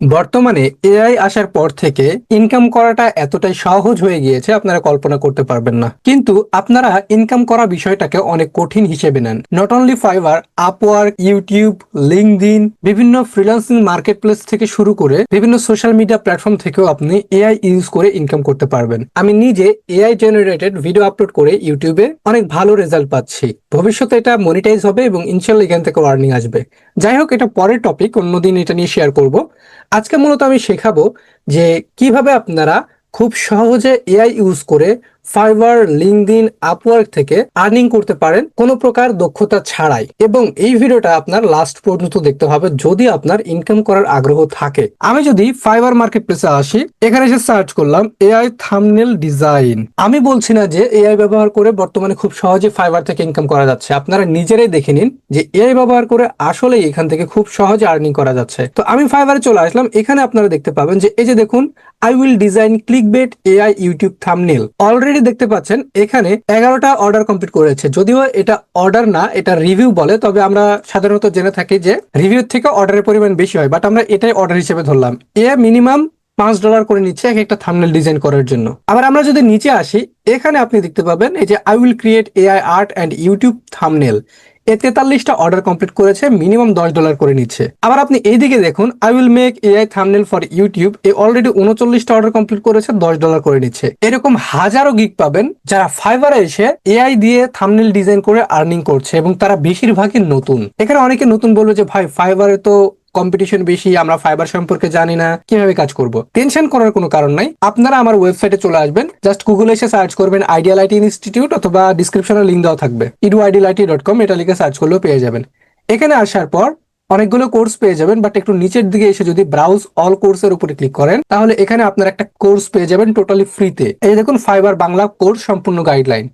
বর্তমানে এআই আসার পর থেকে ইনকাম করাটা এতটাই সহজ হয়ে গিয়েছে, আপনারা কল্পনা করতে পারবেন না। কিন্তু আপনারা ইনকাম করা বিষয়টাকে অনেক কঠিন হিসেবে নেন। Not only Fiverr Upwork YouTube LinkedIn বিভিন্ন ফ্রিল্যান্সিং মার্কেট প্লেস থেকে শুরু করে বিভিন্ন সোশ্যাল মিডিয়া প্ল্যাটফর্ম থেকেও আপনি এআই ইউজ করে ইনকাম করতে পারবেন। আমি নিজে এআই জেনারেটেড ভিডিও আপলোড করে ইউটিউবে অনেক ভালো রেজাল্ট পাচ্ছি। ভবিষ্যতে এটা মনিটাইজ হবে এবং ইনশাল্লাহ এখান থেকে ওয়ার্নিং আসবে। যাই হোক, এটা পরের টপিক অন্যদিন এটা নিয়ে শেয়ার করব। আজকে মূলত আমি শেখাবো যে কীভাবে আপনারা খুব সহজে এআই ইউজ করে ফাইবার লিঙ্কডিন আপওয়ার্ক থেকে আর্নিং করতে পারেন কোনো প্রকার দক্ষতা ছাড়াই। এবং এই ভিডিওটা আপনার লাস্ট পর্যন্ত দেখতে হবে যদি আপনার ইনকাম করার আগ্রহ থাকে। আমি যদি ফাইবার মার্কেট প্লেসে আসি, এখানে এসে সার্চ করলাম এআই থামনেল ডিজাইন আমি বলছি না যে এআই ব্যবহার করে বর্তমানে খুব সহজে ফাইবার থেকে ইনকাম করা যাচ্ছে। আপনারা নিজেরাই দেখে নিন যে এআই ব্যবহার করে আসলে এখান থেকে খুব সহজে আর্নিং করা যাচ্ছে। তো আমি ফাইবারে চলে আসলাম। এখানে আপনারা দেখতে পাবেন যে, এই যে দেখুন I will design clickbait AI YouTube thumbnail already দেখতে পাচ্ছেন, এখানে এগারোটা অর্ডার কমপ্লিট করেছে। যদিও এটা অর্ডার না, এটা রিভিউ বলে, তবে আমরা সাধারণত জেনে থাকি যে রিভিউ থেকে অর্ডারের পরিমাণ বেশি হয় বাট আমরা এটাই অর্ডার হিসেবে ধরলাম। এ মিনিমাম পাঁচ ডলার করে নিচ্ছে এক একটা থামনেল ডিজাইন করার জন্য। আবার আমরা যদি নিচে আসি, এখানে আপনি দেখতে পাবেন, এই যে I will create AI art and YouTube thumbnail এ তেতাল্লিশটা অর্ডার কমপ্লিট করেছে মিনিমাম দশ ডলার করে নিচ্ছে। আবার আপনি এইদিকে দেখুন I will make AI thumbnail for YouTube A already উনচল্লিশটা অর্ডার কমপ্লিট করেছে, দশ ডলার করে নিচ্ছে। এরকম হাজারো গিক পাবেন যারা ফাইবারে এসে এআই দিয়ে থামনেল ডিজাইন করে আর্নিং করছে এবং তারা বেশিরভাগই নতুন। এখানে অনেকে নতুন বলবে যে, ভাই ফাইবারে তো কম্পিটিশন বেশি, আমরা ফাইবার সম্পর্কে জানি না, কীভাবে কাজ করব? টেনশন করার কোনো কারণ নাই। আপনারা আমার ওয়েবসাইটে চলে আসবেন জাস্ট গুগলে এসে সার্চ করবেন আইডিয়াল আইটি ইনস্টিটিউট অথবা ডিসক্রিপশনে লিঙ্ক দেওয়া থাকবে। ইডু আইডিয়াল ডট কম এটা লিখে সার্চ করলেও পেয়ে যাবেন। এখানে আসার পর অনেকগুলো কোর্স পেয়ে যাবেন বাট একটু নিচের দিকে এসে যদি ব্রাউজ অল কোর্সের উপরে ক্লিক করেন, তাহলে এখানে আপনার একটা কোর্স পেয়ে যাবেন টোটালি ফ্রিতে এই দেখুন ফাইবার বাংলা কোর্স সম্পূর্ণ গাইডলাইন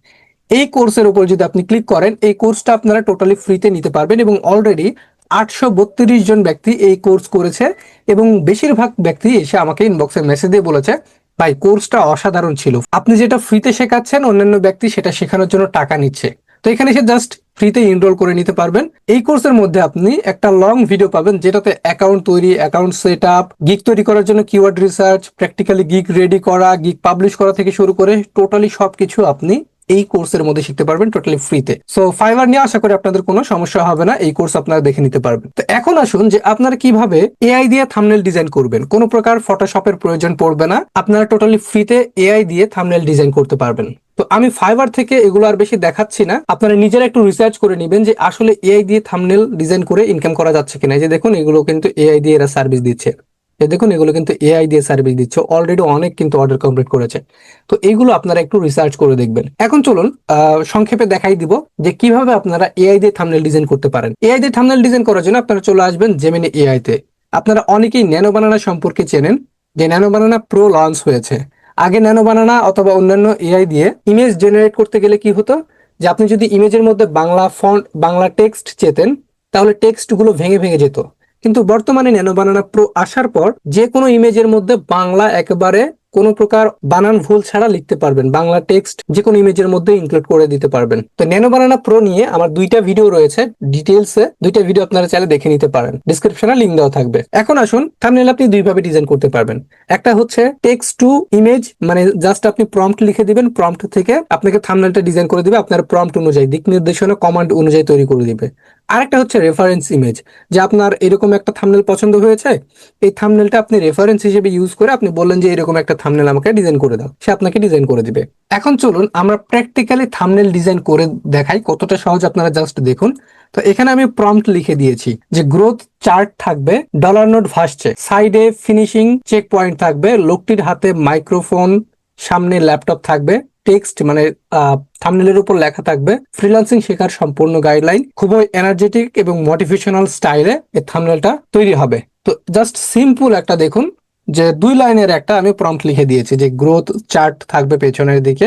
এই কোর্সের উপর যদি আপনি ক্লিক করেন, এই কোর্সটা আপনারা টোটালি ফ্রিতে নিতে পারবেন এবং অলরেডি আটশো বত্রিশ জন ব্যক্তি এই কোর্স করেছে এবং বেশিরভাগ ব্যক্তি এসে আমাকে ইনবক্সে মেসেজ দিয়ে বলেছে, ভাই, কোর্সটা অসাধারণ ছিল। আপনি যেটা ফ্রিতে শেখাচ্ছেন, অন্যান্য ব্যক্তি সেটা শেখানোর জন্য টাকা নিচ্ছে। তো এখানে এসে জাস্ট ফ্রিতে এনরোল করে নিতে পারবেন। এই কোর্সের মধ্যে আপনি একটা লং ভিডিও পাবেন, যেটাতে অ্যাকাউন্ট তৈরি অ্যাকাউন্ট সেট আপ গিক তৈরি করার জন্য keyword research practically gig ready করা গিক পাবলিশ করা থেকে শুরু করে টোটালি সবকিছু আপনি এই কোর্সের মধ্যে শিখতে পারবেন টোটালি ফ্রিতে সো ফাইবার নিয়ে আশা করি আপনাদের কোনো সমস্যা হবে না, এই কোর্স আপনারা দেখে নিতে পারবেন। তো এখন আসুন যে আপনারা কীভাবে এআই দিয়ে থামনেল ডিজাইন করবেন। কোনো প্রকার ফটোশপের প্রয়োজন পড়বে না, আপনারা টোটালি ফ্রিতে এআই দিয়ে থামনেল ডিজাইন করতে পারবেন। তো আমি ফাইবার থেকে এগুলো আর বেশি দেখাচ্ছি না, আপনারা নিজেরা একটু রিসার্চ করে নেবেন যে আসলে এআই দিয়ে থামনেল ডিজাইন করে ইনকাম করা যাচ্ছে কিনা। যে দেখুন, এগুলো কিন্তু এআই দিয়ে এরা সার্ভিস দিচ্ছে। দেখুন, এগুলো কিন্তু এআই দিয়ে সার্ভিস দিচ্ছে। অলরেডি অনেক কিন্তু অর্ডার কমপ্লিট করেছে। তো এইগুলো আপনারা একটু রিসার্চ করে দেখবেন। এখন চলুন সংক্ষেপে দেখাই দিব যে কীভাবে আপনারা এআই দিয়ে থামনেল ডিজাইন করতে পারেন। এআই দিয়ে থামনেল ডিজাইন করার জন্য আপনারা চলে আসবেন জেমিনি এআই তে। আপনারা অনেকেই ন্যানো বানানা সম্পর্কে চেনেন, যে ন্যানো বানানা প্রো লঞ্চ হয়েছে। আগে ন্যানো বানানা অথবা অন্যান্য এআই দিয়ে ইমেজ জেনারেট করতে গেলে কি হতো? যে আপনি যদি ইমেজের মধ্যে বাংলা ফন্ট বাংলা টেক্সট চেতেন, তাহলে টেক্সটগুলো ভেঙে ভেঙে যেত। কিন্তু বর্তমানে ন্যানো বানানা প্রো আসার পর যে কোনো ইমেজের মধ্যে বাংলা একেবারে কোনো প্রকার বানান ভুল ছাড়া লিখতে পারবেন। বাংলা টেক্সট যে কোনো ইমেজের মধ্যে ইনক্লুড করে দিতে পারবেন। তো ন্যানো বানানা প্রো নিয়ে আমার দুইটা ভিডিও রয়েছে। ডিটেলসে দুইটা ভিডিও আপনারা চাইলে দেখে নিতে পারেন। ডিসক্রিপশনে লিঙ্ক দেওয়া থাকবে। এখন আসুন থামনেল আপনি দুইভাবে ডিজাইন করতে পারবেন। একটা হচ্ছে টেক্সট টু ইমেজ মানে জাস্ট আপনি প্রম্পট লিখে দিবেন। প্রম্পট থেকে আপনাকে থামনেলটা ডিজাইন করে দিবে। আপনার প্রম্পট অনুযায়ী, দিক নির্দেশনা কমান্ড অনুযায়ী তৈরি করে দিবে। আরেকটা হচ্ছে রেফারেন্স ইমেজ যে আপনার এরকম একটা থামনেল পছন্দ হয়েছে, এই থামনেলটা আপনি রেফারেন্স হিসেবে ইউজ করে আপনি বললেন যে এরকম একটা থামনেল আমাকে ডিজাইন করে দাও, সে আপনাকে ডিজাইন করে দিবে। এখন চলুন আমরা প্র্যাকটিক্যালি থামনেল ডিজাইন করে দেখাই, কতটা সহজ আপনারা জাস্ট দেখুন। তো এখানে আমি প্রম্পট লিখে দিয়েছি যে গ্রোথ চার্ট থাকবে ডলার নোট ভাসছে সাইডে ফিনিশিং চেক পয়েন্ট থাকবে, লোকটির হাতে মাইক্রোফোন সামনে ল্যাপটপ থাকবে টেক্সট মানে থামনেলের উপর লেখা থাকবে। ফ্রিল্যান্সিং শেখার সম্পূর্ণ গাইডলাইন খুবই এনার্জেটিক এবং মোটিভেশনাল স্টাইলে এই থামনেলটা তৈরি হবে। তো জাস্ট সিম্পল একটা দেখুন, যে দুই লাইনের একটা আমি প্রম্পট লিখে দিয়েছি, যে গ্রোথ চার্ট থাকবে পেছনের দিকে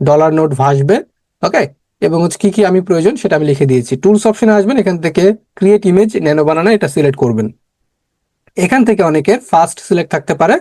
ডলার নোট ভাসবে ওকে এবং হচ্ছে কি কি আমি প্রয়োজন সেটা আমি লিখে দিয়েছি। টুলস অপশনে আসবেন, এখান থেকে ক্রিয়েট ইমেজ ন্যানো বানানা, এটা সিলেক্ট করবেন। এখান থেকে অনেকের ফার্স্ট সিলেক্ট থাকতে পারে।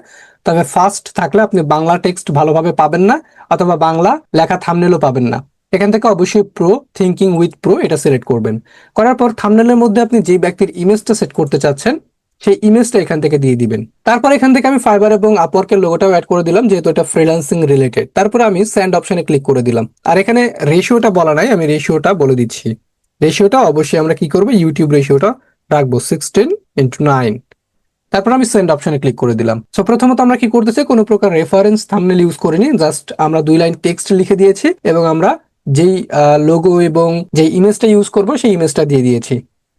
তবে ফার্স্ট থাকলে আপনি বাংলা টেক্সট ভালোভাবে পাবেন না, অথবা বাংলা লেখা থামনেলও পাবেন না। এখান থেকে অবশ্যই প্রো থিঙ্কিং উইথ প্রো এটা সিলেক্ট করবেন। করার পর থামনেলের মধ্যে আপনি যে ব্যক্তির ইমেজটা সেট করতে চাচ্ছেন, সেই ইমেজটা এখান থেকে দিয়ে দিবেন। তারপর এখান থেকে আমি ফাইবার এবং আপওয়ার্কের লোগোটাও অ্যাড করে দিলাম, যেহেতু এটা ফ্রিল্যান্সিং রিলেটেড তারপর আমি স্যান্ড অপশনে ক্লিক করে দিলাম। আর এখানে রেশিওটা বলা নাই, আমি রেশিওটা বলে দিচ্ছি। রেশিওটা অবশ্যই আমরা কি করব? ইউটিউব রেশিওটা রাখব সিক্সটিন ইন্টু নাইন তারপর আমি সেন্ড অপশনে ক্লিক করে দিলাম। সো প্রথমত আমরা কি করতেছি? কোনো প্রকার রেফারেন্স থামনেল ইউজ করিনি জাস্ট আমরা দুই লাইন টেক্সট লিখে দিয়েছি এবং আমরা যেই লোগো এবং যেই ইমেজটা ইউজ করব, সেই ইমেজটা দিয়ে দিয়েছি।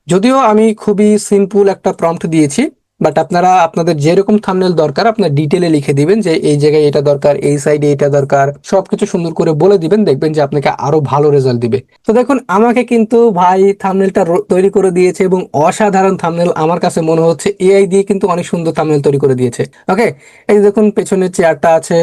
যদিও আমি খুবই সিম্পল একটা প্রম্পট দিয়েছি বাট আপনারা, আপনাদের যেরকম থামনেল দরকার, আপনার ডিটেলে লিখে দিবেন যে এই জায়গায় এটা দরকার, এই সাইডে এটা দরকার, সবকিছু সুন্দর করে বলে দিবেন, দেখবেন যে আপনাকে আরও ভালো রেজাল্ট দিবে। তো দেখুন, আমাকে কিন্তু ভাই থামনেলটা তৈরি করে দিয়েছে এবং অসাধারণ থামনেল আমার কাছে মনে হচ্ছে এআই দিয়ে কিন্তু অনেক সুন্দর থামনেল তৈরি করে দিয়েছে। ওকে এই দেখুন পেছনে চেয়ারটা আছে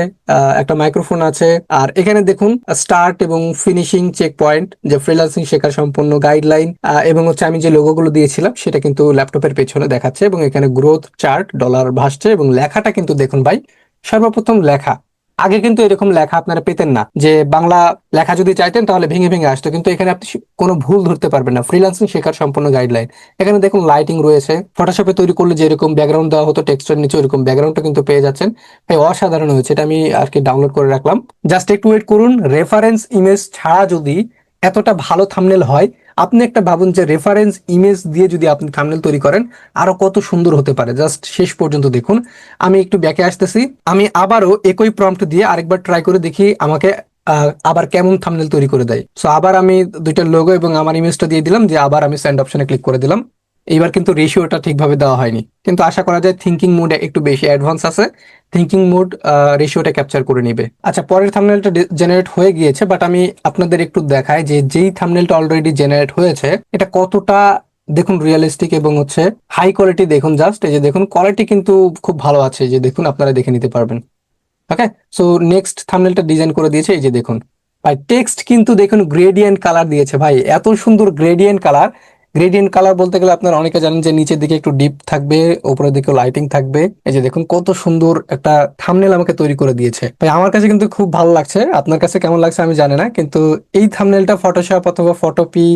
একটা মাইক্রোফোন আছে, আর এখানে দেখুন স্টার্ট এবং ফিনিশিং চেক পয়েন্ট যে ফ্রিলান্সিং শেখার সম্পূর্ণ গাইডলাইন এবং হচ্ছে আমি যে লোগোগুলো দিয়েছিলাম, সেটা কিন্তু ল্যাপটপের পেছনে দেখাচ্ছে এবং এখানে গ্রোথ চার্ট ডলার ভাসছে এবং লেখাটা কিন্তু দেখুন ভাই, সর্বপ্রথম লেখা। আগে কিন্তু এরকম লেখা আপনারা পেতেন না, যে বাংলা লেখা যদি চাইতেন তাহলে ভেঙে ভেঙে আসতো, কিন্তু এখানে আপনি কোনো ভুল ধরতে পারবেন না। ফ্রিল্যান্সিং শেখার সম্পূর্ণ গাইডলাইন এখানে দেখুন লাইটিং রয়েছে। ফটোশপে তৈরি করলে যেরকম ব্যাকগ্রাউন্ড দেওয়া হতো টেক্সটের নিচে ওরকম ব্যাকগ্রাউন্ডটা কিন্তু পেয়ে যাচ্ছেন। ভাই, অসাধারণ হয়েছে। এটা আমি আর কি ডাউনলোড করে রাখলাম। জাস্ট একটু ওয়েট করুন। রেফারেন্স ইমেজ ছাড়া যদি এতটা ভালো থামনেল হয়, আপনি একটা ভাবুন যে রেফারেন্স ইমেজ দিয়ে যদি আপনি থামনেল তৈরি করেন, আরও কত সুন্দর হতে পারে। জাস্ট শেষ পর্যন্ত দেখুন। আমি একটু ব্যাকে আসতেছি। আমি আবারও একই প্রম্পট দিয়ে আরেকবার ট্রাই করে দেখি আমাকে আবার কেমন থামনেল তৈরি করে দেয়। সো আবার আমি দুইটা লোগো এবং আমার ইমেজটা দিয়ে দিলাম যে আবার আমি সেন্ড অপশনে ক্লিক করে দিলাম। এইবার কিন্তু রেশিওটা ঠিকভাবে দেওয়া হয়নি। কিন্তু আশা করা যায় থিঙ্কিং মোড একটু বেশি অ্যাডভান্স আছে। থিঙ্কিং মোড রেশিওটা ক্যাপচার করে নিবে। আচ্ছা পরের থামনেলটা জেনারেট হয়ে গিয়েছে বাট আমি আপনাদের একটু দেখাই যে যেই থামনেলটা অলরেডি জেনারেট হয়েছে, এটা কতটা, দেখুন রিয়েলিস্টিক এবং হচ্ছে হাই কোয়ালিটি দেখুন জাস্ট এই যে দেখুন কোয়ালিটি কিন্তু খুব ভালো আছে যে দেখুন, আপনারা দেখে নিতে পারবেন। ওকে সো নেক্সট থামনেলটা ডিজাইন করে দিয়েছে, এই যে দেখুন। ভাই টেক্সট কিন্তু দেখুন গ্রেডিয়েন্ট কালার দিয়েছে, ভাই, এত সুন্দর গ্রেডিয়েন্ট কালার গ্রেডিয়েন্ট কালার বলতে গেলে আপনারা অনেকে জানেন যে নিচের দিকে একটু ডিপ থাকবে, উপরের দিকে লাইটিং থাকবে। এই যে দেখুন, কত সুন্দর একটা থামনেল আমাকে তৈরি করে দিয়েছে। ভাই, আমার কাছে কিন্তু খুব ভালো লাগছে। আপনার কাছে কেমন লাগছে আমি জানি না, কিন্তু এই থামনেলটা ফটোশপ অথবা ফটোপি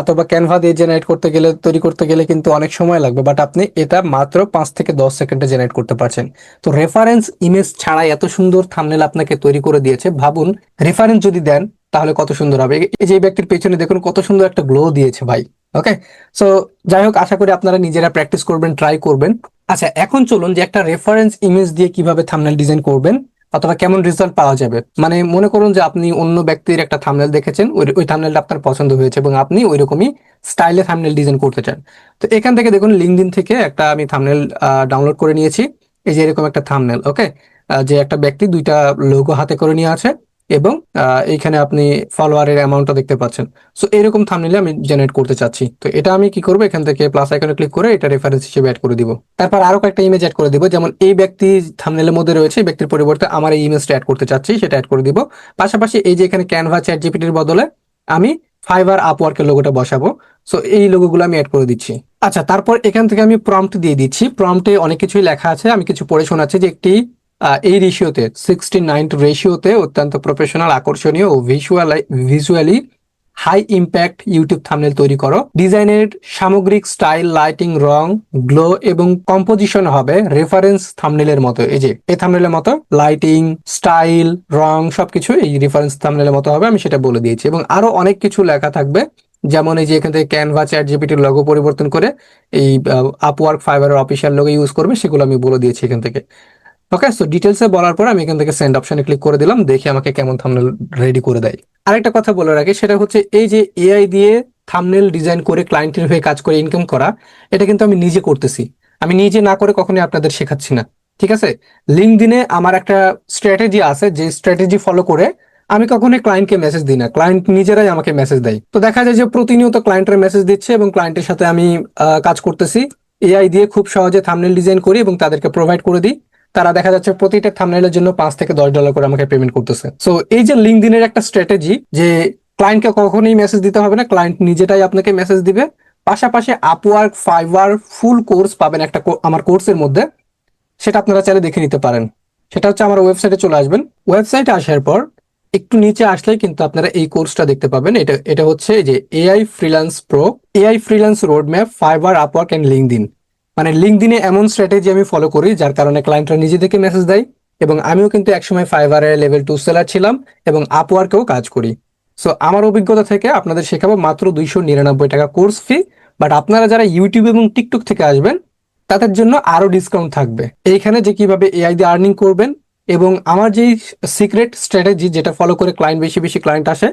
অথবা ক্যানভা দিয়ে জেনারেট করতে গেলে, তৈরি করতে গেলে কিন্তু অনেক সময় লাগবে বাট আপনি এটা মাত্র পাঁচ থেকে দশ সেকেন্ডে জেনারেট করতে পারছেন। তো রেফারেন্স ইমেজ ছাড়াই এত সুন্দর থামনেল আপনাকে তৈরি করে দিয়েছে। ভাবুন রেফারেন্স যদি দেন, তাহলে কত সুন্দর হবে। এই যে ব্যক্তির পেছনে দেখুন, কত সুন্দর একটা গ্লো দিয়েছে ভাই ওকে সো যাই হোক, আশা করি আপনারা নিজেরা প্র্যাকটিস করবেন ট্রাই করবেন। আচ্ছা এখন চলুন যে একটা রেফারেন্স ইমেজ দিয়ে কীভাবে থামনেল ডিজাইন করবেন। অথবা কেমন রেজাল্ট পাওয়া যাবে। মানে মনে করুন যে আপনি অন্য ব্যক্তির একটা থামনেল দেখেছেন, ওই ওই থামনেলটা আপনার পছন্দ হয়েছে এবং আপনি ওই রকমই স্টাইলে থামনেল ডিজাইন করতে চান। তো এখান থেকে দেখুন লিঙ্কডিন থেকে একটা আমি থামনেল ডাউনলোড করে নিয়েছি। এই যে এরকম একটা থামনেল ওকে যে একটা ব্যক্তি দুইটা লোগো হাতে করে নিয়ে আছে। এবং আহ, এইখানে আপনি ফলোয়ারের অ্যামাউন্টটা দেখতে পাচ্ছেন। সো এরকম থামনেলে আমি জেনারেট করতে চাচ্ছি। তো এটা আমি কি করব? এখান থেকে প্লাস আইকনে ক্লিক করে এটা রেফারেন্স হিসেবে অ্যাড করে দিব। তারপর আরও কয়েকটা ইমেজ অ্যাড করে দিব। যেমন এই ব্যক্তি থামনেলের মধ্যে রয়েছে ব্যক্তির পরিবর্তে আমার এই ইমেজটা অ্যাড করতে চাচ্ছি সেটা অ্যাড করে দিব। পাশাপাশি এই যে এখানে ক্যানভা চ্যাট জিপিটির বদলে আমি ফাইবার আপওয়ার্কের লোগোটা বসাবো। সো এই লোগোগুলো আমি অ্যাড করে দিচ্ছি। আচ্ছা তারপর এখান থেকে আমি প্রম্পট দিয়ে দিচ্ছি। প্রম্পটে অনেক কিছুই লেখা আছে। আমি কিছু পড়ে শোনাচ্ছি যে একটি এই রেশিওতে সিক্সটি নাইন রেশিওতে অত্যন্ত প্রফেশনাল আকর্ষণীয় ও visual visually high impact YouTube thumbnail তৈরি করো। ডিজাইনের সামগ্রিক স্টাইল লাইটিং রং গ্লো এবং কম্পোজিশন হবে রেফারেন্স থামনেলের মতো। এই যে, এই থামনেলের মতো লাইটিং স্টাইল রং সবকিছু এই রেফারেন্স থামনেলের মতো হবে, আমি সেটা বলে দিয়েছি। এবং আরও অনেক কিছু লেখা থাকবে, যেমন এই যে এখান থেকে ক্যানভা চ্যাট জিপিটির লগো পরিবর্তন করে এই আপওয়ার্ক ফাইবারের অফিসিয়াল লোগো ইউজ করবে, সেগুলো আমি বলে দিয়েছি এখান থেকে। ওকে সো ডিটেলসে বলার পর আমি এখান থেকে সেন্ড অপশনে ক্লিক করে দিলাম, দেখি আমাকে কেমন থামনেল রেডি করে দেয়। আরেকটা কথা বলে রাখি, সেটা হচ্ছে এই যে এআই দিয়ে থামনেল ডিজাইন করে ক্লায়েন্টের হয়ে কাজ করে ইনকাম করা, এটা কিন্তু আমি নিজে করতেছি। আমি নিজে না করে কখনোই আপনাদের শেখাচ্ছি না, ঠিক আছে? লিঙ্কডিনে আমার একটা স্ট্র্যাটেজি আছে, যে স্ট্র্যাটেজি ফলো করে আমি কখনোই ক্লায়েন্টকে মেসেজ দিই না ক্লায়েন্ট নিজেরাই আমাকে মেসেজ দেয়। তো দেখা যায় যে প্রতিনিয়ত ক্লায়েন্টের মেসেজ দিচ্ছে এবং ক্লায়েন্টের সাথে আমি কাজ করতেছি। এআই দিয়ে খুব সহজে থামনেল ডিজাইন করি এবং তাদেরকে প্রোভাইড করে দিই। তারা দেখা যাচ্ছে প্রতিটা থামনেলের জন্য পাঁচ থেকে দশ ডলার করে আমাকে পেমেন্ট করতেছে। সো এই যে লিঙ্কডিনের একটা স্ট্র্যাটেজি যে ক্লায়েন্টকে কখনোই মেসেজ দিতে হবে না ক্লায়েন্ট নিজেটাই আপনাকে মেসেজ দিবে। পাশাপাশি আপওয়ার্ক ফাইবার ফুল কোর্স পাবেন একটা আমার কোর্সের মধ্যে। সেটা আপনারা চাইলে দেখে নিতে পারেন। সেটা হচ্ছে আমার ওয়েবসাইটে চলে আসবেন। ওয়েবসাইটে আসার পর একটু নিচে আসলেই কিন্তু আপনারা এই কোর্সটা দেখতে পাবেন। এটা এটা হচ্ছে যে AI freelance pro AI freelance road map Fiverr Upwork and LinkedIn মানে লিঙ্কডিনে এমন স্ট্র্যাটেজি আমি ফলো করি, যার কারণে ক্লায়েন্টরা নিজে থেকে মেসেজ দেয় এবং আমিও কিন্তু একসময় ফাইবারে লেভেল টু সেলার ছিলাম এবং আপওয়ার্কেও কাজ করি। সো আমার অভিজ্ঞতা থেকে আপনাদের শেখাবো মাত্র দুইশো নিরানব্বই টাকা কোর্স ফি বাট আপনারা যারা ইউটিউব এবং টিকটক থেকে আসবেন, তাদের জন্য আরও ডিসকাউন্ট থাকবে। এইখানে যে কীভাবে এআই দিয়ে আর্নিং করবেন এবং আমার যেই সিক্রেট স্ট্র্যাটেজি যেটা ফলো করে ক্লায়েন্ট বেশি বেশি ক্লায়েন্ট আসে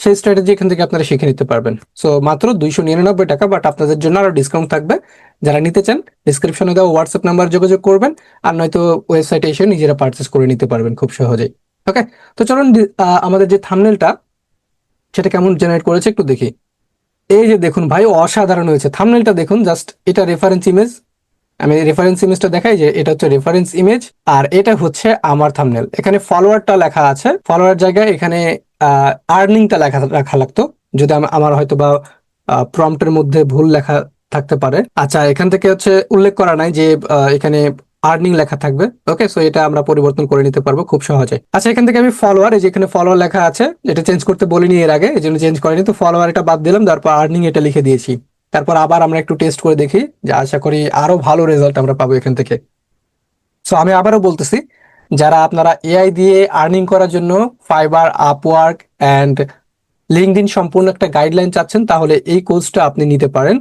সেই স্ট্র্যাটেজি এখান থেকে আপনারা শিখে নিতে পারবেন। সো মাত্র দুইশো নিরানব্বই টাকা বাট আপনাদের জন্য আরও ডিসকাউন্ট থাকবে। যারা নিতে চান ডিসক্রিপশনে দেওয়া হোয়াটসঅ্যাপ নাম্বার যোগাযোগ করবেন, আর নয়তো ওয়েবসাইটে এসে নিজেরা পারচেস করে নিতে পারবেন খুব সহজেই। ওকে তো চলুন আমাদের যে থামনেলটা সেটা কেমন জেনারেট করেছে একটু দেখি। এই যে দেখুন ভাই, অসাধারণ হয়েছে। থামনেলটা দেখুন জাস্ট এটা রেফারেন্স ইমেজ আমি রেফারেন্স ইমেজটা দেখাই যে এটা হচ্ছে রেফারেন্স ইমেজ আর এটা হচ্ছে আমার থামনেল এখানে ফলোয়ারটা লেখা আছে। ফলোয়ার জায়গায় এখানে আর্নিংটা লেখা, রাখা লাগতো। যদি আমার হয়তো বা প্রম্পটের মধ্যে ভুল লেখা থাকতে পারে। আচ্ছা এখান থেকে হচ্ছে উল্লেখ করা নাই যে এখানে আর্নিং লেখা থাকবে। ওকে সো এটা আমরা পরিবর্তন করে নিতে পারব খুব সহজে। আচ্ছা এখান থেকে আমি ফলোয়ার এই যে এখানে ফলোয়ার লেখা আছে, এটা চেঞ্জ করতে বলিনি এর আগে, এই জন্য চেঞ্জ করিনি। তো ফলোয়ার এটা বাদ দিলাম, তারপর আর্নিং এটা লিখে দিয়েছি। তারপর আবার আমরা একটু টেস্ট করে দেখি, যে আশা করি আরও ভালো রেজাল্ট আমরা পাবো এখান থেকে। সো আমি আবারও বলতেছি যারা আপনারা এআই দিয়ে আর্নিং করার জন্য ফাইবার আপওয়ার্ক অ্যান্ড লিঙ্কডিন সম্পূর্ণ একটা গাইডলাইন চাচ্ছেন, তাহলে এই কোর্সটা আপনি নিতে পারেন।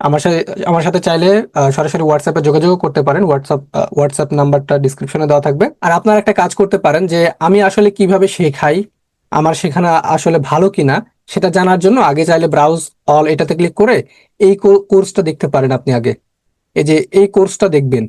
আমার সাথে আমার সাথে চাইলে সরাসরি হোয়াটসঅ্যাপে যোগাযোগ করতে পারেন। হোয়াটসঅ্যাপ হোয়াটসঅ্যাপ নাম্বারটা ডিসক্রিপশনে দেওয়া থাকবে। আর আপনারা একটা কাজ করতে পারেন যে, আমি আসলে কীভাবে শেখাই, আমার শেখানো আসলে ভালো কিনা, সেটা জানার জন্য আগে চাইলে ব্রাউজ অল এটাতে ক্লিক করে এই কোর্সটা দেখতে পারেন আপনি আগে। এই যে, এই কোর্সটা দেখবেন।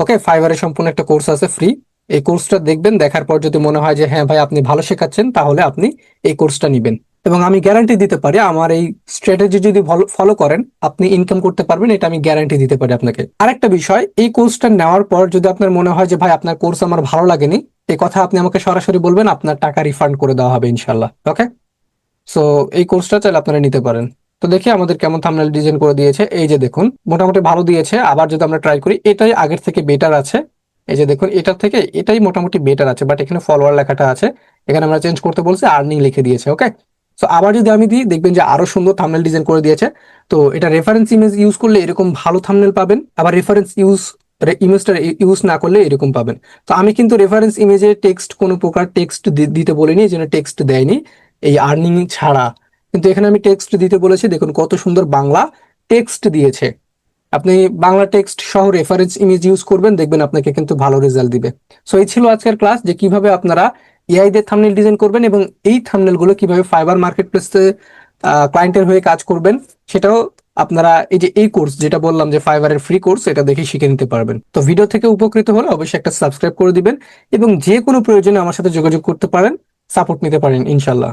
ওকে ফাইবারের সম্পূর্ণ একটা কোর্স আছে ফ্রি এই কোর্সটা দেখবেন, দেখার পর যদি মনে হয় যে হ্যাঁ ভাই, আপনি ভালো শেখাচ্ছেন, তাহলে আপনি এই কোর্সটা নিবেন। এবং আমি গ্যারান্টি দিতে পারি, আমার এই স্ট্র্যাটেজি যদি ফলো করেন, আপনি ইনকাম করতে পারবেন, এটা আমি গ্যারান্টি দিতে পারি আপনাকে। আরেকটা বিষয়, এই কোর্সটা নেওয়ার পর যদি আপনার মনে হয় যে, ভাই, আপনার কোর্স আমার ভালো লাগেনি, এই কথা আপনি আমাকে সরাসরি বলবেন, আপনার টাকা রিফান্ড করে দেওয়া হবে ইনশাল্লাহ ওকে সো এই কোর্সটা চাইলে আপনারা নিতে পারেন। তো দেখি আমাদের কেমন থাম্বনেল ডিজাইন করে দিয়েছে। এই যে দেখুন, মোটামুটি ভালো দিয়েছে। আবার যদি আমরা ট্রাই করি, এটাই আগের থেকে বেটার আছে। এই যে দেখুন, এটার থেকে এটাই মোটামুটি বেটার আছে বাট এখানে ফলোয়ার লেখাটা আছে। এখানে আমরা চেঞ্জ করতে বলছি আর্নিং লিখে দিয়েছে ওকে সো আবার যদি আমি দিই, দেখবেন যে আরও সুন্দর থামনেল ডিজাইন করে দিয়েছে। তো, এটা রেফারেন্স ইমেজ ইউজ করলে এরকম ভালো থামনেল পাবেন, আবার রেফারেন্স ইউজ ইমেজটা ইউজ না করলে এরকম পাবেন। তো, আমি কিন্তু রেফারেন্স ইমেজে টেক্সট কোনো প্রকার টেক্সট দিতে বলিনি, এই জন্য টেক্সট দেয়নি, এই আর্নিং ছাড়া। কিন্তু এখানে আমি টেক্সট দিতে বলেছি, দেখুন কত সুন্দর বাংলা টেক্সট দিয়েছে। আপনি বাংলা টেক্সট সহ রেফারেন্স ইমেজ ইউজ করবেন, দেখবেন আপনাকে কিন্তু ভালো রেজাল্ট দিবে। সো এই ছিল আজকের ক্লাস যে কীভাবে আপনারা এআই দিয়ে থামনেল ডিজাইন করবেন এবং এই থামনেলগুলো কীভাবে ফাইবার মার্কেট প্লেসে ক্লায়েন্টের হয়ে কাজ করবেন, সেটাও আপনারা এই যে এই কোর্স যেটা বললাম যে ফাইবারের ফ্রি কোর্স এটা দেখে শিখে নিতে পারবেন। তো ভিডিও থেকে উপকৃত হলে অবশ্যই একটা সাবস্ক্রাইব করে দিবেন এবং যে কোনো প্রয়োজনে আমার সাথে যোগাযোগ করতে পারেন সাপোর্ট নিতে পারেন ইনশাল্লাহ